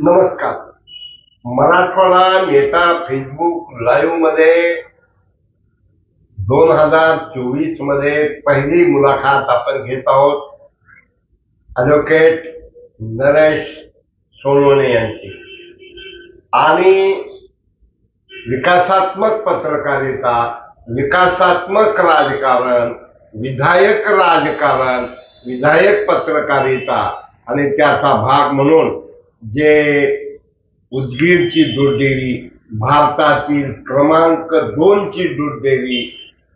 नमस्कार. मराठवाडा नेता फेसबुक लाईव्हमध्ये दोन हजार चोवीसमध्ये पहिली मुलाखत आपण घेत आहोत. ॲडव्होकेट नरेश सोनवणे यांची. आणि विकासात्मक पत्रकारिता विकासात्मक राजकारण विधायक राजकारण विधायक पत्रकारिता आणि त्याचा भाग म्हणून जे उदगीरची दुर्दैवी भारतातील क्रमांक दोनची दुर्देवी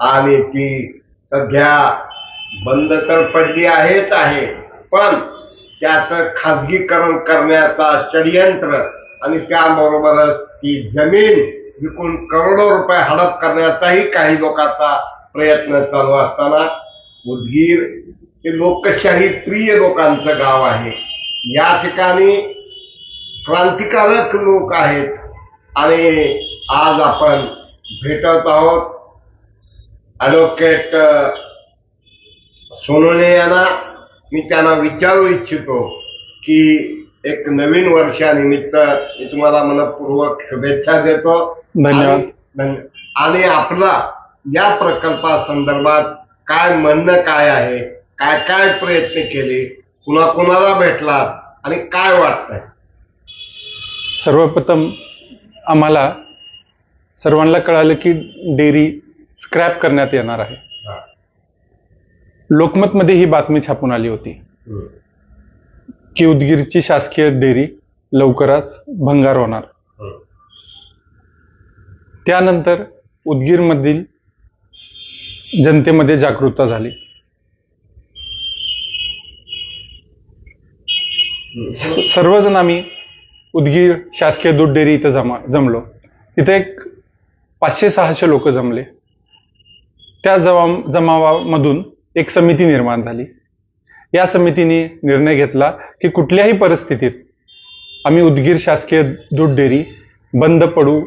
आणि ती सध्या बंद तर पडली आहेच आहे पण त्याचं खाजगीकरण करण्याचा षडयंत्र आणि त्याबरोबरच ती जमीन विकून करोडो रुपये हडप करण्याचाही काही लोकांचा प्रयत्न चालू असताना उदगीर हे लोकशाही प्रिय लोकांचं गाव आहे. या ठिकाणी क्रांतिकारक लोक आहेत. आणि आज आपण भेटत आहोत ॲडव्होकेट सोनवणे यांना. मी त्यांना विचारू इच्छितो की एक नवीन वर्षानिमित्त मी तुम्हाला मनपूर्वक शुभेच्छा देतो. धन्यवाद. आणि- आपला या प्रकल्पासंदर्भात काय म्हणणं काय आहे? काय काय प्रयत्न केले? कुणा कुणाला भेटला आणि काय वाटतंय? सर्वप्रथम आम्हाला सर्वांना कळालं की डेअरी स्क्रॅप करण्यात येणार आहे. लोकमतमध्ये ही बातमी छापून आली होती. की उदगीरची शासकीय डेअरी लवकरच भंगार होणार. त्यानंतर उदगीरमधील जनतेमध्ये जागरूकता झाली. सर्वजण आम्ही उदगीर शासकीय दूध डेअरी इथं जमा जमलो. तिथे एक पाचशे सहाशे लोक जमले. त्या जमा जमावामधून एक समिती निर्माण झाली. या समितीने निर्णय घेतला की कुठल्याही परिस्थितीत आम्ही उदगीर शासकीय दूध डेअरी बंद पडू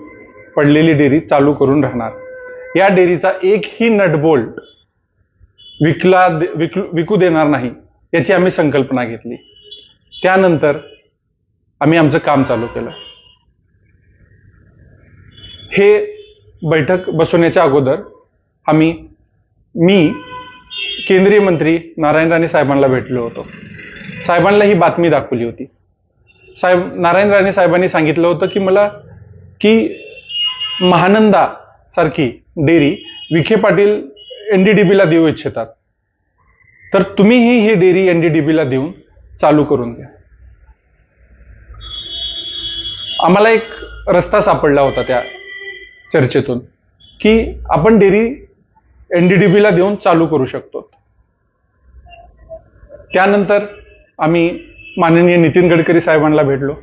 पडलेली डेअरी चालू करून राहणार. या डेअरीचा एकही नटबोल्ट विकला दे- विकू विकू देणार नाही याची आम्ही संकल्पना घेतली. त्यानंतर आम्ही आमचं काम चालू केलं. हे बैठक बसवण्याच्या अगोदर आम्ही मी केंद्रीय मंत्री नारायण राणे साहेबांना भेटलो होतो. साहेबांना ही बातमी दाखवली होती. साहेब नारायण राणे साहेबांनी सांगितलं होतं की मला की महानंदा सारखी डेअरी विखे पाटील एनडीडीबीला देऊ इच्छितात. तर तुम्हीही ही डेअरी एनडीडीबीला देऊन चालू करून द्या. आम्हाला एक रस्ता सापडला होता त्या चर्चेतून की आपण डेअरी एनडीडीबीला देऊन चालू करू शकतो. त्यानंतर आम्ही माननीय नितीन गडकरी साहेबांना भेटलो.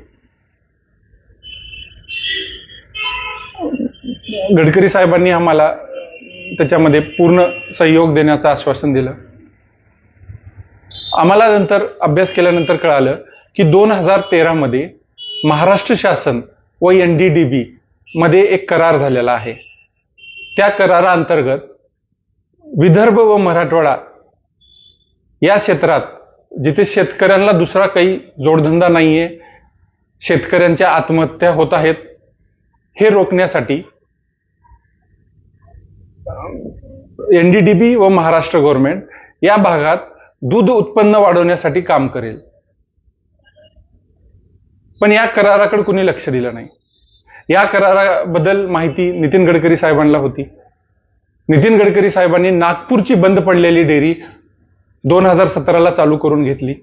गडकरी साहेबांनी आम्हाला त्याच्यामध्ये पूर्ण सहयोग देण्याचं आश्वासन दिलं. आम्हाला नंतर अभ्यास केल्यानंतर कळालं की दोन हजार तेरामध्ये महाराष्ट्र शासन व एन डी डी बी मध्ये एक करार झालेला आहे. त्या कराराअंतर्गत विदर्भ व मराठवाडा या क्षेत्रात जिथे शेतकऱ्यांना दुसरा काही जोडधंदा नाही आहे शेतकऱ्यांच्या आत्महत्या होत आहेत हे रोखण्यासाठी एन डी डी बी व महाराष्ट्र गव्हर्नमेंट या भागात दूध उत्पन्न वाढवण्यासाठी काम करेल. पण या कराराकडे कुणी लक्ष दिलं नाही. या कराराबद्दल माहिती नितीन गडकरी साहेबांना होती. नितीन गडकरी साहेबांनी नागपूरची बंद पडलेली डेअरी दोन हजार सतराला चालू करून घेतली.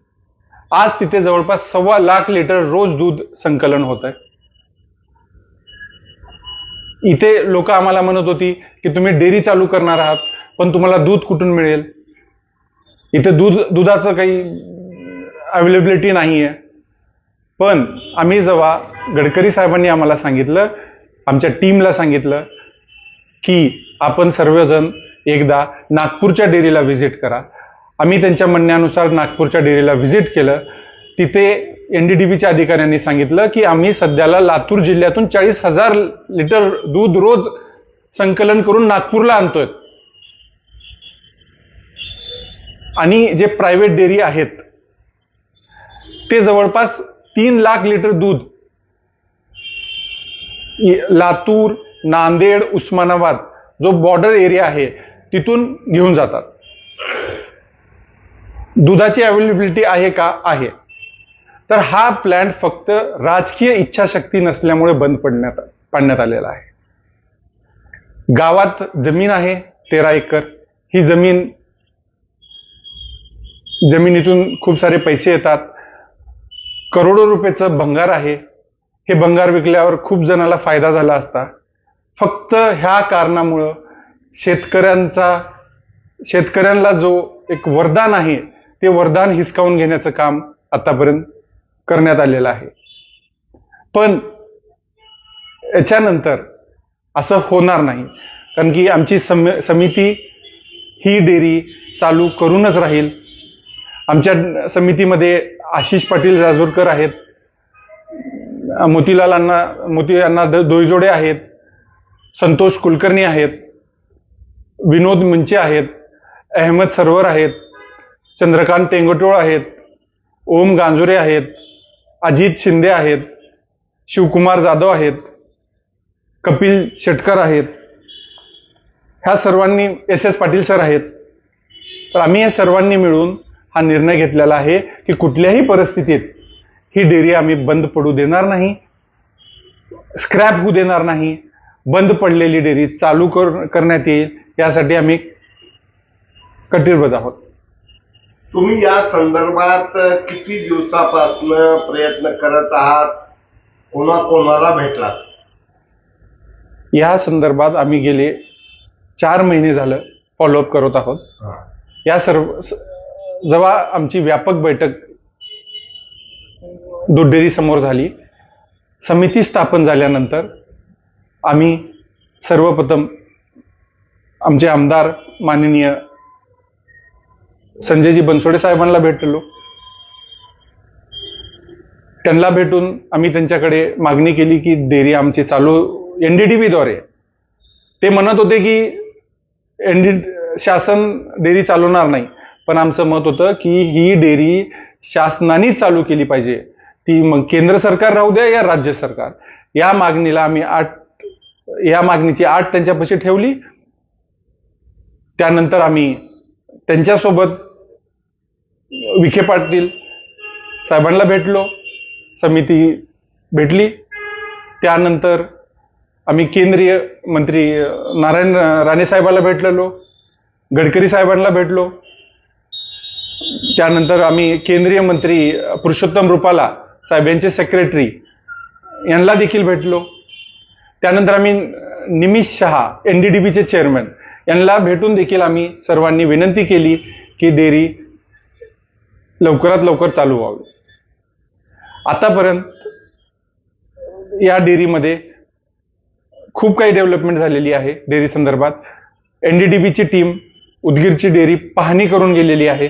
आज तिथे जवळपास सव्वा लाख लिटर रोज दूध संकलन होत आहे. इथे लोक आम्हाला म्हणत होती की तुम्ही डेअरी चालू करणार आहात पण तुम्हाला दूध कुठून मिळेल? इथे दूध दुधाचं काही अवेलेबिलिटी नाही आहे पण आम्ही जेव्हा गडकरी साहेबांनी आम्हाला सांगितलं आमच्या टीमला सांगितलं की आपण सर्वजण एकदा नागपूरच्या डेअरीला व्हिजिट करा. आम्ही त्यांच्या म्हणण्यानुसार नागपूरच्या डेअरीला व्हिजिट केलं. तिथे एन डी डी बीच्या अधिकाऱ्यांनी सांगितलं की आम्ही सध्याला लातूर जिल्ह्यातून चाळीस हजार लिटर दूध रोज संकलन करून नागपूरला आणतोय. आणि जे प्रायव्हेट डेअरी आहेत ते जवळपास तीन लाख लिटर दूध. लातूर नांदेड उस्मानाबाद जो बॉर्डर एरिया आहे तिथून घेऊन जातात. दुधाची अवेलेबिलिटी आहे का? आहे. तर हा प्लॅन्ट फक्त राजकीय इच्छाशक्ती नसल्यामुळे बंद पडण्यात पाडण्यात आलेला आहे. गावात जमीन आहे तेरा एकर. ही जमीन जमिनीतून खूप सारे पैसे येतात. करोडो रुपयाचं भंगार आहे. हे भंगार विकल्यावर खूप जणाला फायदा झाला असता. फक्त ह्या कारणामुळं शेतकऱ्यांचा शेतकऱ्यांना जो एक वरदान आहे ते वरदान हिसकावून घेण्याचं काम आतापर्यंत करण्यात आलेलं आहे. पण याच्यानंतर असं होणार नाही. कारण की आमची सम समिती ही डेअरी चालू करूनच राहील. आमच्या समितीमध्ये आशिष पाटील राजूरकर आहेत. मोतीलाल अण्णा मोती अण्णा द- दोईजोडे आहेत. संतोष कुलकर्णी आहेत. विनोद मुंचे आहेत. अहमद सरवर आहेत. चंद्रकांत टेंगटोळ आहेत. ओम गांजुरे आहेत. अजित शिंदे आहेत. शिवकुमार जाधव आहेत. कपिल शेटकर आहेत. ह्या सर्वांनी एस एस पाटील सर आहेत. तर आम्ही या सर्वांनी मिळून हा निर्णय घेतलेला आहे की कुठल्याही परिस्थितीत ही डेअरी आम्ही बंद पडू देणार नाही स्क्रॅप होऊ देणार नाही बंद पडलेली डेअरी चालू कर करण्यात येईल यासाठी आम्ही कटिबद्ध आहोत. तुम्ही या संदर्भात किती दिवसापासून प्रयत्न करत आहात? कोणा कोणाला भेटलात? या संदर्भात आम्ही गेले चार महिने झालं फॉलोअप करत आहोत. या सर्व जेव्हा आमची व्यापक बैठक दूध डेअरी समोर झाली समिती स्थापन झाल्यानंतर आम्ही सर्वप्रथम आमचे आमदार माननीय संजयजी बनसोडे साहेबांना भेटलो. त्यांना भेटून आम्ही त्यांच्याकडे मागणी केली की डेरी आमची चालू एनडीटीव्हीद्वारे ते म्हणत होते की एनडी शासन डेअरी चालवणार नाही. पण आमचं मत होतं की ही डेअरी शासनाने चालू केली पाहिजे. ती मग केंद्र सरकार राहू द्या या राज्य सरकार. या मागणीला आम्ही आठ या मागणीची आठ त्यांच्यापाशी ठेवली. त्यानंतर आम्ही त्यांच्यासोबत विखे पाटील साहेबांना भेटलो. समिती भेटली. त्यानंतर आम्ही केंद्रीय मंत्री नारायण राणे साहेबांना भेटलेलो. गडकरी साहेबांना भेटलो. त्यानंतर आम्ही केंद्रीय मंत्री पुरुषोत्तम रुपाला साहेब यांचे सेक्रेटरी यांना देखील भेटलो. त्यानंतर आम्ही निमिष शहा एन डीडीपीचे चेअरमॅन यांना भेटून देखील आम्ही सर्वांनी विनंती केली की डेअरी लवकरात लवकर चालू व्हावी. आतापर्यंत या डेअरीमध्ये खूप काही डेव्हलपमेंट झालेली आहे डेअरी संदर्भात. एन डीडीपीची टीम उदगीरची डेअरी पाहणी करून गेलेली आहे.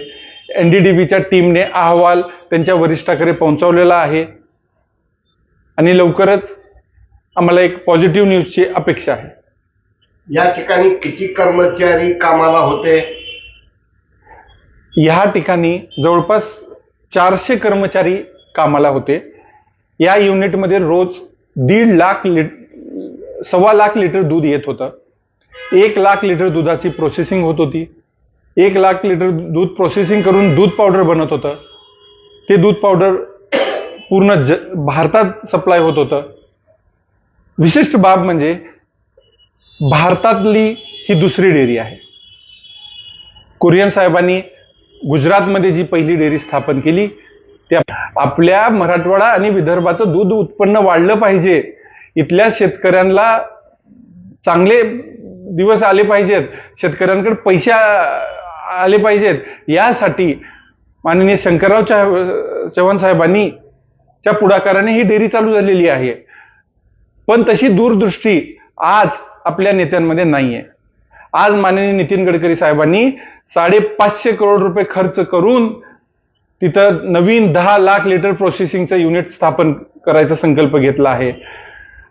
एनडीडीबीच्या टीमने अहवाल त्यांच्या वरिष्ठाकडे पोहोचवलेला आहे. आणि लवकरच आम्हाला एक पॉझिटिव्ह न्यूजची अपेक्षा आहे. या ठिकाणी किती कर्मचारी कामाला होते? ह्या ठिकाणी जवळपास चारशे कर्मचारी कामाला होते. या युनिटमध्ये रोज दीड लाख लिट सव्वा लाख लिटर दूध येत होतं. एक लाख लिटर दुधाची प्रोसेसिंग होत होती. एक लाख लिटर दूध प्रोसेसिंग करून दूध पावडर बनत होतं. ते दूध पावडर पूर्ण ज भारतात सप्लाय होत होतं. विशिष्ट बाब म्हणजे भारतातली ही दुसरी डेअरी आहे. कुरियन साहेबांनी गुजरातमध्ये जी पहिली डेअरी स्थापन केली त्या आपल्या मराठवाडा आणि विदर्भाचं दूध उत्पन्न वाढलं पाहिजे. इथल्या शेतकऱ्यांना चांगले दिवस आले पाहिजेत. शेतकऱ्यांकडे पैशा आले पाहिजेत. यासाठी माननीय शंकरराव चव्हाण साहेबांनी च्या पुढाकाराने ही डेअरी चालू झालेली आहे. पण तशी दूरदृष्टी आज आपल्या नेत्यांमध्ये नाहीये. आज माननीय नितीन गडकरी साहेबांनी साडेपाचशे करोड रुपये खर्च करून तिथं नवीन दहा लाख लिटर प्रोसेसिंगचं युनिट स्थापन करायचा संकल्प घेतला आहे.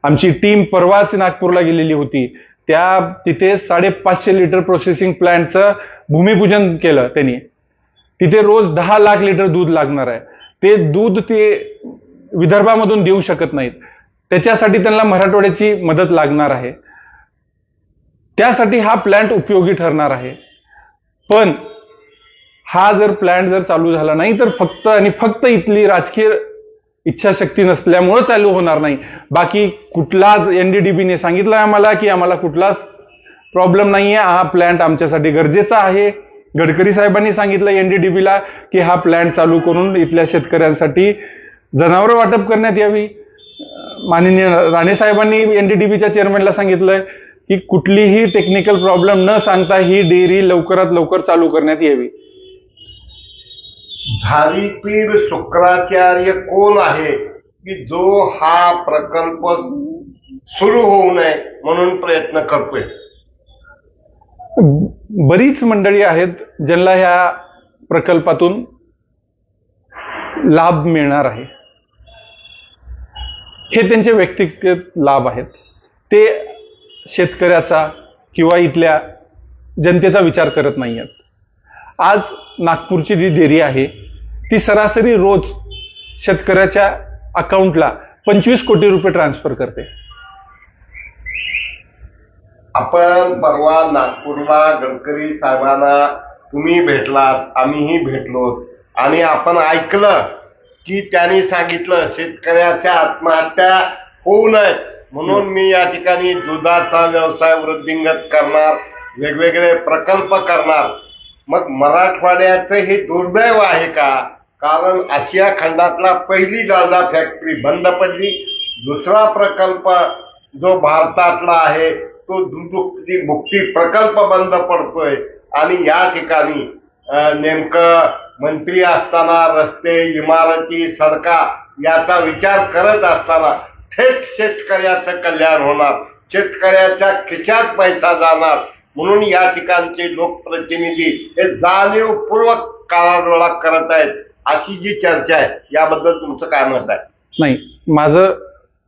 आमची टीम परवाच नागपूरला गेलेली होती. त्या तिथे साडेपाचशे लिटर प्रोसेसिंग प्लॅन्टचं भूमिपूजन केलं त्यांनी. तिथे रोज दहा लाख लिटर दूध लागणार आहे. ते दूध ते विदर्भामधून देऊ शकत नाहीत. त्याच्यासाठी त्यांना मराठवाड्याची मदत लागणार आहे. त्यासाठी हा प्लॅन्ट उपयोगी ठरणार आहे. पण हा जर प्लॅन्ट जर चालू झाला नाही तर फक्त आणि फक्त इथली राजकीय इच्छाशक्ती नसल्यामुळं चालू होणार नाही. बाकी कुठलाच एनडीडीबीने सांगितलं आम्हाला की आम्हाला कुठलाच प्रॉब्लेम नाहीये. हा प्लॅन्ट आमच्यासाठी गरजेचा आहे. गडकरी साहेबांनी सांगितलं एनडीडीबीला की हा प्लॅन्ट चालू करून इथल्या शेतकऱ्यांसाठी जनावरं वाटप करण्यात यावी. माननीय राणे साहेबांनी एनडीडीबीच्या चेअरमॅनला सांगितलंय की कुठलीही टेक्निकल प्रॉब्लेम न सांगता ही डेअरी लवकरात लवकर चालू करण्यात यावी. झारीपीड शुक्राचार्य कोण आहे की जो हा प्रकल्प सुरू होऊ नये म्हणून प्रयत्न करतोय. बरीच मंडळी आहेत ज्यांना ह्या प्रकल्पातून लाभ मिळणार आहे. हे त्यांचे व्यक्तिगत लाभ आहेत. ते शेतकऱ्याचा किंवा इथल्या जनतेचा विचार करत नाही आहेत आज नागपूरची जी डेअरी आहे ती सरासरी रोज शेतकऱ्याच्या अकाउंटला पंचवीस कोटी रुपये ट्रान्सफर करते. आपण परवा नागपूरला गडकरी साहेबांना तुम्ही भेटलात आम्हीही भेटलो. आणि आपण ऐकलं की त्यांनी सांगितलं शेतकऱ्याच्या आत्महत्या होऊ नये. म्हणून मी या ठिकाणी दुधाचा व्यवसाय वृद्धिंगत करणार वेगवेगळे प्रकल्प करणार. मग मराठवाड्याचं हे दुर्दैव आहे का? कारण आशिया खंडातला पहिली दादा फॅक्टरी बंद पडली. दुसरा प्रकल्प जो भारतातला आहे तो दुधुक्ती मुक्ती प्रकल्प बंद पडतोय. आणि या ठिकाणी नेमकं मंत्री असताना रस्ते इमारती सडका याचा विचार करत असताना थेट शेतकऱ्याचं कल्याण होणार. शेतकऱ्याच्या खिशात पैसा जाणार. म्हणून या ठिकाणचे लोकप्रतिनिधी हे जाणीवपूर्वक काळाडोळा करत आहेत अशी जी चर्चा आहे याबद्दल तुमचं काय मत आहे? नाही माझं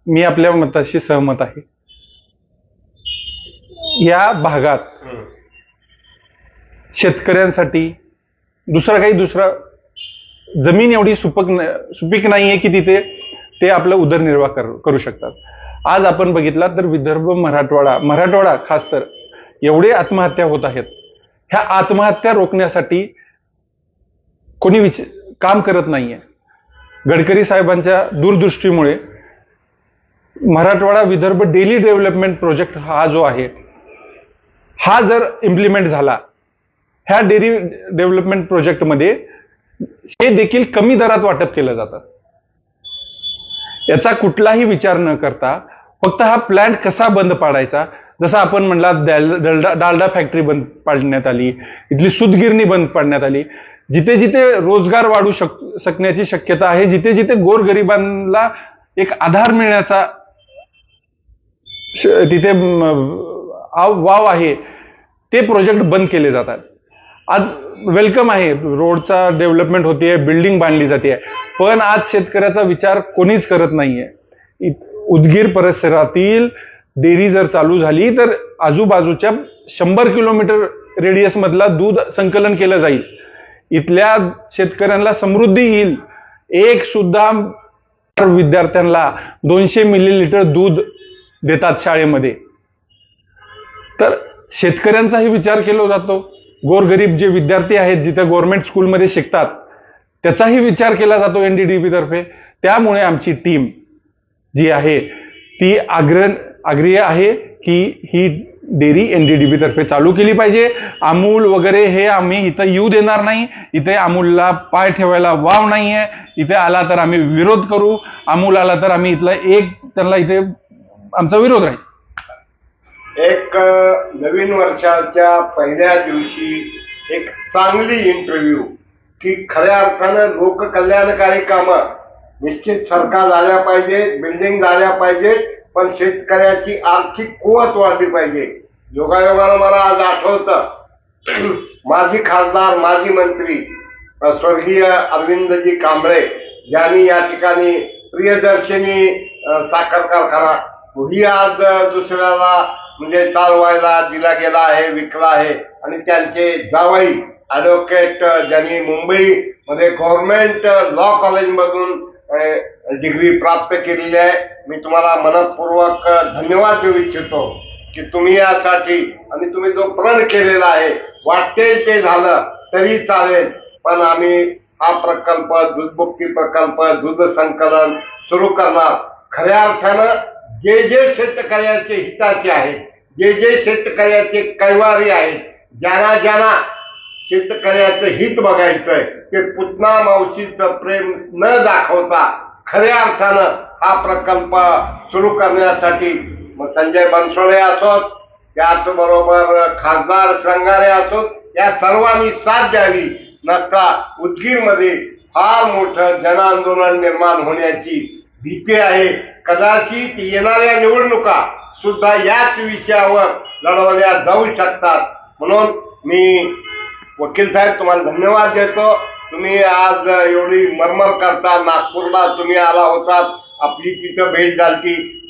मी आपल्या मताशी सहमत आहे. या भागात शेतकऱ्यांसाठी दुसरा काही दुसरा जमीन एवढी सुपक न- सुपीक नाहीये की तिथे ते आपलं उदरनिर्वाह कर- करू शकतात. आज आपण बघितला तर विदर्भ मराठवाडा मराठवाडा खास तर एवढे आत्महत्या होत आहेत. ह्या आत्महत्या रोखण्यासाठी कोणी विच काम करत नाहीये. गडकरी साहेबांच्या दूरदृष्टीमुळे Marathwada Vidarbha dairy development project हा जो आहे हा जर इम्प्लिमेंट झाला ह्या डेअरी डेव्हलपमेंट प्रोजेक्टमध्ये हे देखील कमी दरात वाटप केलं जातं. याचा कुठलाही विचार न करता फक्त हा प्लॅन्ट कसा बंद पाडायचा जसं आपण म्हणला डालडा फॅक्टरी बंद पाडण्यात आली इथली सुदगिरणी बंद पाडण्यात आली जिथे जिथे रोजगार वाढू शक शकण्याची शक्यता आहे जिथे जिथे गोरगरिबांना एक आधार मिळण्याचा तिथे आव- वाव आहे ते प्रोजेक्ट बंद केले जातात. आज वेलकम आहे रोडचा डेव्हलपमेंट होतीये बिल्डिंग बांधली जाते पण आज शेतकऱ्याचा विचार कोणीच करत नाहीये. उदगीर परिसरातील डेअरी जर चालू झाली तर आजूबाजूच्या शंभर किलोमीटर रेडियस मधला दूध संकलन केलं जाईल. इथल्या शेतकऱ्यांना समृद्धी येईल. एक सुद्धा विद्यार्थ्यांना दोनशे मिलीलिटर दूध देतात शाळेमध्ये. तर शेतकऱ्यांचाही विचार केला जातो. गोरगरीब जे विद्यार्थी आहेत जिथे गव्हर्नमेंट स्कूलमध्ये शिकतात त्याचाही विचार केला जातो एनडीडीबी तर्फे. त्यामुळे आमची टीम जी आहे ती आग्रह आग्रही आहे की ही डेअरी एनडीडीबी तर्फे चालू केली पाहिजे. अमूल वगैरे हे आम्ही इथं येऊ देणार नाही. इथे अमूलला पाय ठेवायला वाव नाही आहे इथे आला तर आम्ही विरोध करू. अमूल आला तर आम्ही इथला एक त्यांना इथे आमचा विरोध राहील. एक नवीन वर्षाच्या पहिल्या दिवशी एक चांगली इंटरव्ह्यू की खऱ्या अर्थानं लोककल्याणकारी कामं निश्चित सरकार झाल्या पाहिजे बिल्डिंग झाल्या पाहिजेत पण शेतकऱ्याची आर्थिक कुवत वाढली पाहिजे. योगायोगानं मला आज आठवतं. माजी खासदार माजी मंत्री स्वर्गीय अरविंदजी कांबळे यांनी या ठिकाणी प्रियदर्शनी साखर कारखाना. ही आज दुसऱ्याला म्हणजे चालवायला दिला गेला आहे विकला आहे. आणि त्यांचे जावई ऍडव्होकेट ज्यांनी मुंबईमध्ये गव्हर्नमेंट लॉ कॉलेजमधून डिग्री प्राप्त केलेली आहे. मी तुम्हाला मनपूर्वक धन्यवाद देऊ इच्छितो की तुम्ही यासाठी आणि तुम्ही जो प्रण केलेला आहे वाटेल ते झालं तरी चालेल. पण आम्ही हा प्रकल्प दूधमुक्ती प्रकल्प दूध संकलन सुरू करणार. खऱ्या अर्थानं जे जे शेतकऱ्याचे हिताचे आहेत जे जे शेतकऱ्याचे कैवारी आहेत ज्यांना ज्यांना शेतकऱ्याचं हित बघायचंय ते पुतना मावशीचं प्रेम न दाखवता खऱ्या अर्थानं हा प्रकल्प सुरू करण्यासाठी मग संजय बनसोडे असोत त्याचबरोबर खासदार श्रंगारे असोत या सर्वांनी साथ द्यावी. नसता उदगीरमध्ये फार मोठं जनआंदोलन निर्माण होण्याची भीती आहे. कदाचित येणाऱ्या निवडणुका सुद्धा याच विषयावर लढवल्या जाऊ शकतात. म्हणून मी वकील साहेब तुम्हाला धन्यवाद देतो. तुम्ही आज एवढी मरमर करता. नागपूरला तुम्ही आला होता आपली तिथं भेट झाली